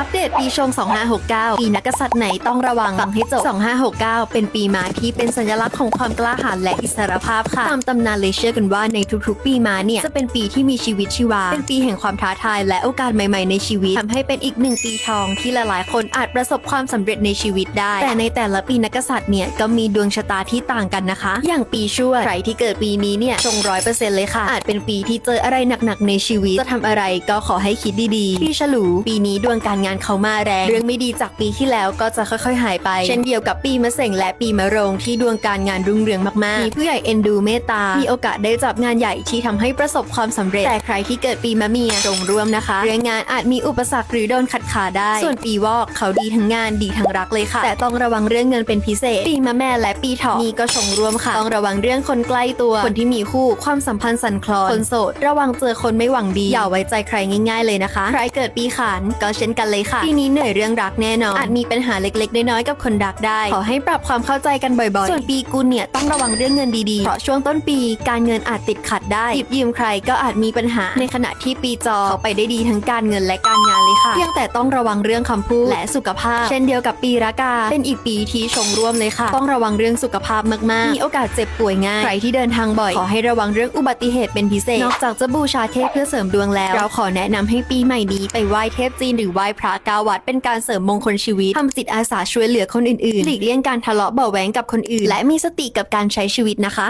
อัปเดตปีชง 2569 ปีนักษัตริย์ไหนต้องระวังฟังให้จบ 2569 เป็นปีม้าที่เป็นสัญลักษณ์ของความกล้าหาญและอิสรภาพค่ะ ตามตำนานเลยเชื่อกันว่าในทุกๆ ปีม้าเนี่ย จะเป็นปีที่มีชีวิตชีวา เป็นปีแห่งความท้าทายและโอกาสใหม่ๆในชีวิตทำให้เป็นอีกหนึ่งปีทองที่หลายๆ คนอาจประสบความสำเร็จในชีวิตได้ แต่ในแต่ละปีนักษัตริย์เนี่ยก็มีดวงชะตาที่ต่างกันนะคะ อย่างปีชวด ใครที่เกิดปีนี้เนี่ยชงร้อยเปอร์เซ็นต์เลยค่ะ อาจเป็นปีที่เจออะไรหนักๆในชีวิต จะทำอะไรก็ขอให้คิดดีๆ ปีฉลู ปีนี้ดวงการงานเขามาแรง เรื่องไม่ดีจากปีที่แล้วก็จะค่อยๆ หายไป เช่นเดียวกับปีมะเส็งและปีมะโรงที่ดวงการงานรุ่งเรืองมากๆ มีผู้ใหญ่เอ็นดูเมตตา มีโอกาสได้จับงานใหญ่ที่ทำให้ประสบความสำเร็จ แต่ใครที่เกิดปีมะเมียจงร่วมนะคะ เรื่องงานอาจมีอุปสรรคหรือโดนขัดขาได้ ส่วนปีวอกเขาดีทั้งงานดีทั้งรักเลยค่ะ แต่ต้องระวังเรื่องเงินเป็นพิเศษ ปีมะแม่และปีเถาะนี่ก็ชงร่วมค่ะ ต้องระวังเรื่องคนใกล้ตัว คนที่มีคู่ ความสัมพันธ์สั่นคลอน คนโสด ระวังเจอคนไม่หวังดี อย่าไว้ใจใครง่าย ๆเลยนะคะ ใครเกิดปีขานก็เช่นกันเลยค่ะปีนี้เหนื่อยเรื่องรักแน่นอนอาจมีปัญหาเล็ก ๆ น้อยๆกับคนรักได้ ขอให้ปรับความเข้าใจกันบ่อยๆ ส่วนปีกุลเนี่ยต้องระวังเรื่องเงินดีๆ เพราะช่วงต้นปี การเงินอาจติดขัดได้หยิบยืมใครก็อาจมีปัญหา ในขณะที่ปีจอเขาไปได้ดีทั้งการเงินและการงานเลยค่ะเพียงแต่ต้องระวังเรื่องคำพูดและสุขภาพ เช่นเดียวกับปีรากา เป็นอีกปีที่ชงร่วมเลยค่ะ ต้องระวังเรื่องสุขภาพมากๆ มีโอกาสเจ็บป่วยง่าย ใครที่เดินทางบ่อย ขอให้ระวังเรื่องอุบัติเหตุเป็นพิเศษ นอกจากจะบูชาเทพเพื่อเสริมดวงแล้ว เราขอแนะนำให้ปีใหม่นี้ไปไหว้เทพจีนหรือไหว้พระกาวัดเป็นการเสริมมงคลชีวิตทำจิตอาสาช่วยเหลือคนอื่นๆหลีกเลี่ยงการทะเลาะเบาะแว้งกับคนอื่น และมีสติกับการใช้ชีวิตนะคะ